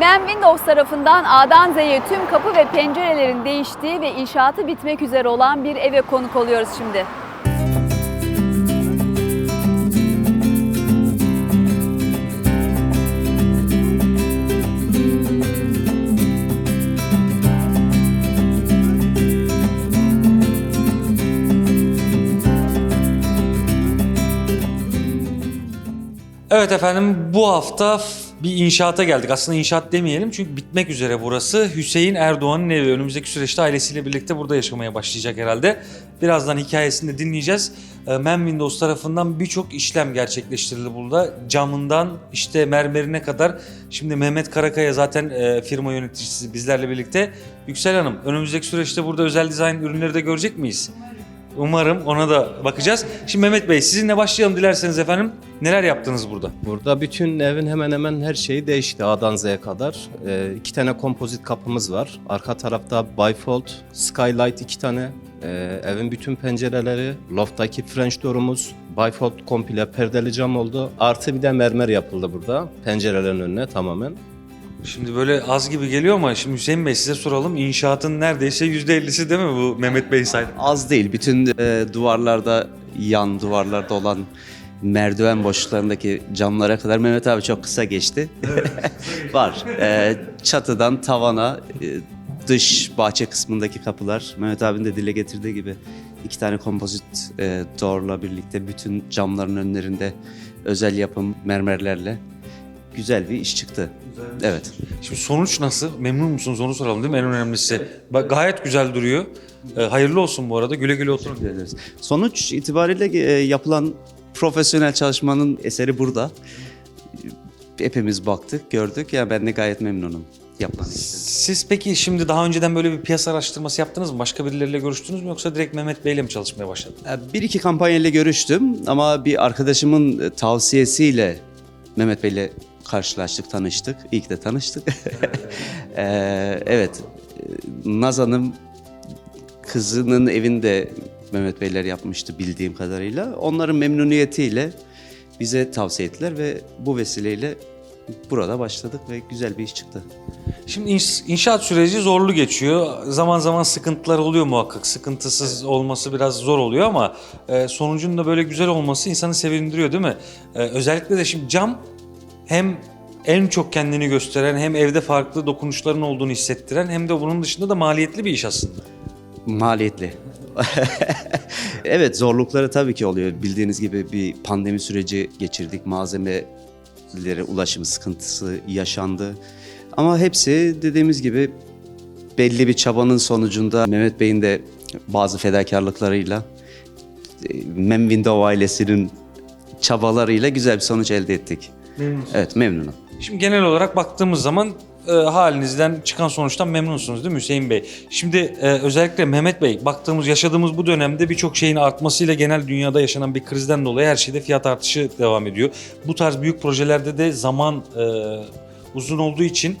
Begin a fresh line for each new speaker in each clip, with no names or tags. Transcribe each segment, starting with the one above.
Man Windows tarafından A'dan Z'ye tüm kapı ve pencerelerin değiştiği ve inşaatı bitmek üzere olan bir eve konuk oluyoruz şimdi.
Evet efendim bu hafta bir inşaata geldik. Aslında inşaat demeyelim çünkü bitmek üzere burası. Hüseyin Erdoğan'ın evi. Önümüzdeki süreçte ailesiyle birlikte burada yaşamaya başlayacak herhalde. Birazdan hikayesini de dinleyeceğiz. Ee, Man Windows tarafından birçok işlem gerçekleştirildi burada. Camından işte mermerine kadar. Şimdi Mehmet Karakaya zaten e, firma yöneticisi bizlerle birlikte. Yüksel Hanım önümüzdeki süreçte burada özel dizayn ürünleri de görecek miyiz? Umarım ona da bakacağız. Şimdi Mehmet Bey sizinle başlayalım dilerseniz efendim. Neler yaptınız burada?
Burada bütün evin hemen hemen her şeyi değişti A'dan Z'ye kadar. Ee, iki tane kompozit kapımız var. Arka tarafta bifold, skylight iki tane. Ee, evin bütün pencereleri, lofttaki French door'umuz, bifold komple perdeli cam oldu. Artı bir de mermer yapıldı burada pencerelerin önüne tamamen.
Şimdi böyle az gibi geliyor ama şimdi Hüseyin Bey size soralım. İnşaatın neredeyse %50'si değil mi bu Mehmet Bey'in saydı?
Az değil. Bütün e, duvarlarda, yan duvarlarda olan merdiven boşluklarındaki camlara kadar Mehmet abi çok kısa geçti. Var. E, çatıdan tavana, e, dış bahçe kısmındaki kapılar Mehmet abinin de dile getirdiği gibi iki tane kompozit e, door'la birlikte bütün camların önlerinde özel yapım mermerlerle güzel bir iş çıktı. Evet.
Şimdi sonuç nasıl? Memnun musunuz onu soralım değil mi en önemlisi? Bak gayet güzel duruyor. Ee, hayırlı olsun bu arada. Güle güle oturun.
Teşekkür ederiz. Sonuç itibariyle e, yapılan profesyonel çalışmanın eseri burada. Hepimiz baktık, gördük. Ya ben de gayet memnunum işten.
Siz peki şimdi daha önceden böyle bir piyasa araştırması yaptınız mı? Başka birileriyle görüştünüz mü yoksa direkt Mehmet Bey'le mi çalışmaya başladınız?
E, Bir iki kampanyayla görüştüm ama bir arkadaşımın e, tavsiyesiyle Mehmet Bey'le karşılaştık, tanıştık. Ki de tanıştık. Ee, evet, Naz Hanım kızının evinde Mehmet Beyler yapmıştı bildiğim kadarıyla. Onların memnuniyetiyle bize tavsiye ettiler ve bu vesileyle burada başladık ve güzel bir iş çıktı.
Şimdi inşaat süreci zorlu geçiyor. Zaman zaman sıkıntılar oluyor muhakkak. Sıkıntısız olması biraz zor oluyor ama e, sonucun da böyle güzel olması insanı sevindiriyor değil mi? E, özellikle de şimdi cam hem en çok kendini gösteren hem evde farklı dokunuşların olduğunu hissettiren hem de bunun dışında da maliyetli bir iş aslında.
Maliyetli. evet zorlukları tabii ki oluyor. Bildiğiniz gibi bir pandemi süreci geçirdik. Malzemelere ulaşım sıkıntısı yaşandı. Ama hepsi dediğimiz gibi belli bir çabanın sonucunda Mehmet Bey'in de bazı fedakarlıklarıyla e, Mem Window ailesinin çabalarıyla güzel bir sonuç elde ettik. Evet memnunum.
Şimdi genel olarak baktığımız zaman e, halinizden çıkan sonuçtan memnunsunuz değil mi Hüseyin Bey? Şimdi e, özellikle Mehmet Bey baktığımız yaşadığımız bu dönemde birçok şeyin artmasıyla genel dünyada yaşanan bir krizden dolayı her şeyde fiyat artışı devam ediyor. Bu tarz büyük projelerde de zaman e, uzun olduğu için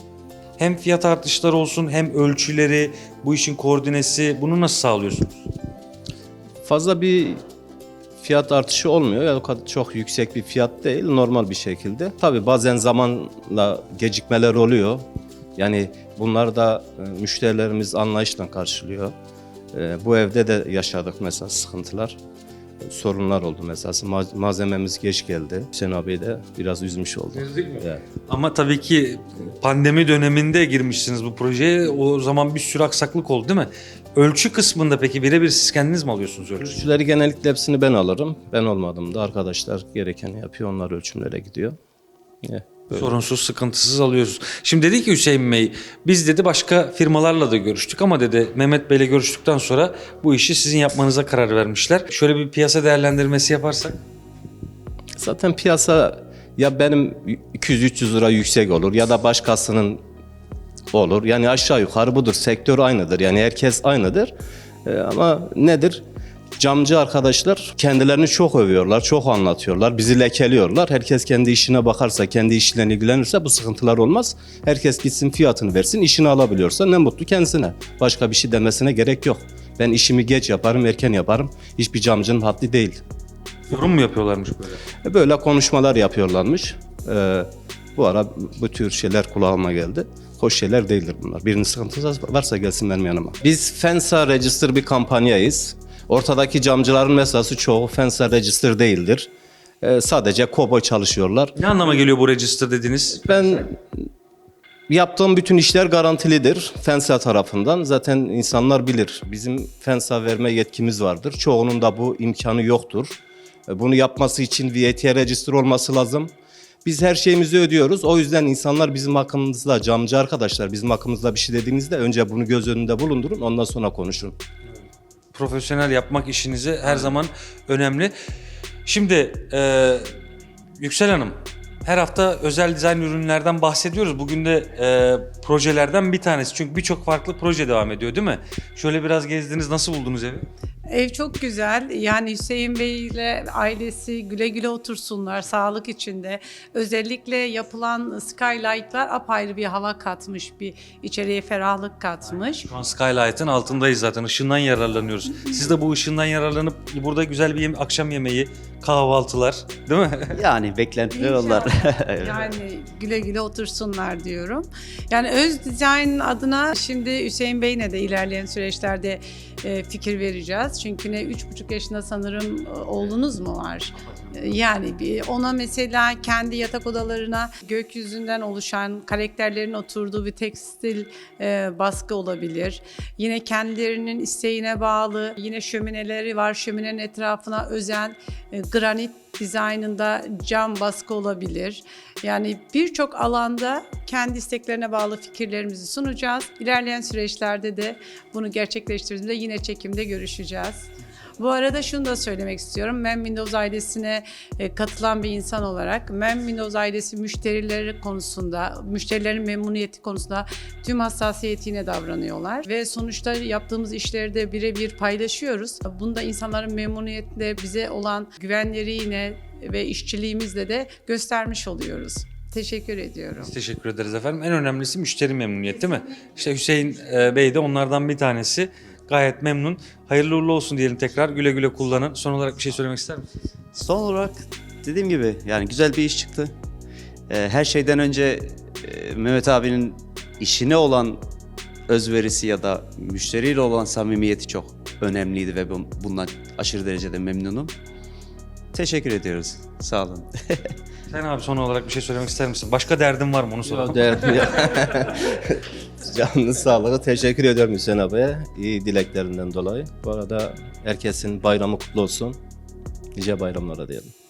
hem fiyat artışları olsun hem ölçüleri, bu işin koordinesi bunu nasıl sağlıyorsunuz?
Fazla bir fiyat artışı olmuyor. Yani o kadar çok yüksek bir fiyat değil, normal bir şekilde. Tabii bazen zamanla gecikmeler oluyor. Yani bunlar da e, müşterilerimiz anlayışla karşılıyor. E, bu evde de yaşadık mesela sıkıntılar. Sorunlar oldu mesela. Ma- Malzememiz geç geldi. Hüseyin abi de biraz üzmüş oldu. Evet.
Ama tabii ki pandemi döneminde girmişsiniz bu projeye. O zaman bir sürü aksaklık oldu değil mi? Ölçü kısmında peki birebir siz kendiniz mi alıyorsunuz ölçü?
Ölçüleri genellikle hepsini ben alırım. Ben olmadım da arkadaşlar gerekeni yapıyor. Onlar ölçümlere gidiyor. Yeah, böyle.
Sorunsuz, sıkıntısız alıyorsunuz. Şimdi dedi ki Hüseyin Bey, biz dedi başka firmalarla da görüştük ama dedi Mehmet Bey'le görüştükten sonra bu işi sizin yapmanıza karar vermişler. Şöyle bir piyasa değerlendirmesi yaparsak.
Zaten piyasa ya benim 200-300 lira yüksek olur ya da başkasının olur. Yani aşağı yukarı budur. Sektör aynıdır. Yani herkes aynıdır. Ee, ama nedir? Camcı arkadaşlar kendilerini çok övüyorlar, çok anlatıyorlar, bizi lekeliyorlar. Herkes kendi işine bakarsa, kendi işiyle ilgilenirse bu sıkıntılar olmaz. Herkes gitsin fiyatını versin, işini alabiliyorsa ne mutlu kendisine. Başka bir şey demesine gerek yok. Ben işimi geç yaparım, erken yaparım. Hiçbir camcının haddi değil.
Yorum mu yapıyorlarmış böyle?
E, Böyle konuşmalar yapıyorlarmış. Ee, Bu ara bu tür şeyler kulağıma geldi. Hoş şeyler değildir bunlar. Birinin sıkıntısı varsa gelsin benim yanıma. Biz Fensa Register bir kampanyayız. Ortadaki camcıların mesası çoğu Fensa Register değildir. Ee, sadece kobo çalışıyorlar.
Ne anlama geliyor bu register dediğiniz?
Ben yaptığım bütün işler garantilidir Fensa tarafından. Zaten insanlar bilir. Bizim Fensa verme yetkimiz vardır. Çoğunun da bu imkanı yoktur. E, Bunu yapması için VAT register olması lazım. Biz her şeyimizi ödüyoruz. O yüzden insanlar bizim hakkımızda, camcı arkadaşlar bizim hakkımızda bir şey dediğinizde önce bunu göz önünde bulundurun ondan sonra konuşun.
Profesyonel yapmak işinizi her zaman önemli. Şimdi e, Yüksel Hanım her hafta özel dizayn ürünlerden bahsediyoruz. Bugün de e, projelerden bir tanesi. Çünkü birçok farklı proje devam ediyor değil mi? Şöyle biraz gezdiniz. Nasıl buldunuz evi?
Ev çok güzel. Yani Hüseyin Bey ile ailesi güle güle otursunlar sağlık içinde. Özellikle yapılan skylight'lar apayrı bir hava katmış, bir içeriye ferahlık katmış.
Şu an Skylight'ın altındayız zaten. Işığından yararlanıyoruz. Siz de bu ışığından yararlanıp burada güzel bir yeme- akşam yemeği, kahvaltılar değil mi?
Yani beklentiler onlar.
İnşallah. Yani güle güle otursunlar diyorum. Yani öz dizayn adına şimdi Hüseyin Bey'le de ilerleyen süreçlerde fikir vereceğiz. Çünkü ne üç buçuk yaşında sanırım e, oğlunuz mu var? Yani bir ona mesela kendi yatak odalarına gökyüzünden oluşan karakterlerin oturduğu bir tekstil e, baskı olabilir. Yine kendilerinin isteğine bağlı yine şömineleri var. Şöminenin etrafına özen e, granit dizaynında cam baskı olabilir. Yani birçok alanda kendi isteklerine bağlı fikirlerimizi sunacağız. İlerleyen süreçlerde de bunu gerçekleştirdiğimde yine çekimde görüşeceğiz. Bu arada şunu da söylemek istiyorum. Men Windows ailesine e, katılan bir insan olarak Men Windows ailesi müşterileri konusunda, müşterilerin memnuniyeti konusunda tüm hassasiyetiyle davranıyorlar. Ve sonuçta yaptığımız işleri de birebir paylaşıyoruz. Bunda insanların memnuniyetle bize olan güvenleriyle ve işçiliğimizle de göstermiş oluyoruz. Teşekkür ediyorum.
Biz teşekkür ederiz efendim. En önemlisi müşteri memnuniyeti değil mi? İşte Hüseyin e, Bey de onlardan bir tanesi. Gayet memnun. Hayırlı uğurlu olsun diyelim tekrar. Güle güle kullanın. Son olarak bir şey söylemek ister misiniz?
Son olarak dediğim gibi yani güzel bir iş çıktı. Ee, her şeyden önce e, Mehmet abinin işine olan özverisi ya da müşteriyle olan samimiyeti çok önemliydi ve bu- bundan aşırı derecede memnunum. Teşekkür ediyoruz. Sağ olun.
Sen abi son olarak bir şey söylemek ister misin? Başka derdin var mı onu soralım.
Derdim Canlı sağlığı teşekkür ediyorum Hüseyin abiye. İyi dileklerinden dolayı. Bu arada herkesin bayramı kutlu olsun. Nice bayramlara diyelim.